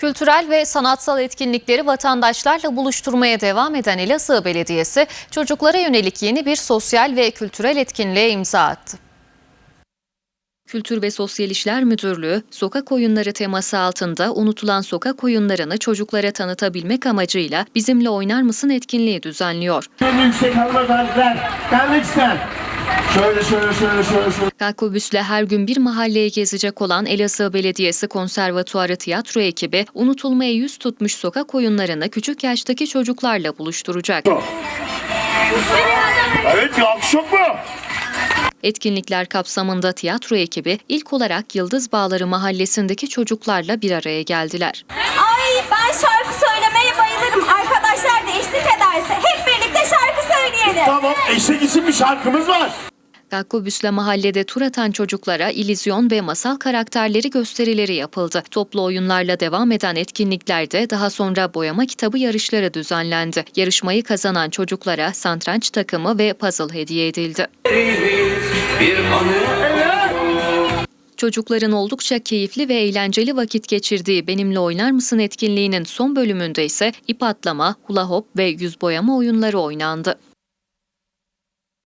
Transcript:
Kültürel ve sanatsal etkinlikleri vatandaşlarla buluşturmaya devam eden Elazığ Belediyesi, çocuklara yönelik yeni bir sosyal ve kültürel etkinliğe imza attı. Kültür ve Sosyal İşler Müdürlüğü, sokak oyunları teması altında unutulan sokak oyunlarını çocuklara tanıtabilmek amacıyla Bizimle Oynar mısın etkinliği düzenliyor. En yüksek hanımefendiler. Ben lütfen. Şöyle şöyle şöyle şöyle şöyle. Kalkobüs'le her gün bir mahalleyi gezecek olan Elazığ Belediyesi Konservatuarı tiyatro ekibi, unutulmaya yüz tutmuş sokak oyunlarını küçük yaştaki çocuklarla buluşturacak. Evet bir alkış yok mu? Etkinlikler kapsamında tiyatro ekibi ilk olarak Yıldız Bağları mahallesindeki çocuklarla bir araya geldiler. Ay ben şarkı söylemeye bayılırım. Arkadaşlar da eşlik ederse hep birlikte şarkı söyleyelim. Tamam eşek için bir şarkımız var. Kalkobüs'le mahallede tur atan çocuklara illüzyon ve masal karakterleri gösterileri yapıldı. Toplu oyunlarla devam eden etkinliklerde daha sonra boyama kitabı yarışları düzenlendi. Yarışmayı kazanan çocuklara santranç takımı ve puzzle hediye edildi. Çocukların oldukça keyifli ve eğlenceli vakit geçirdiği Benimle Oynar mısın etkinliğinin son bölümünde ise ip atlama, hula hop ve yüz boyama oyunları oynandı.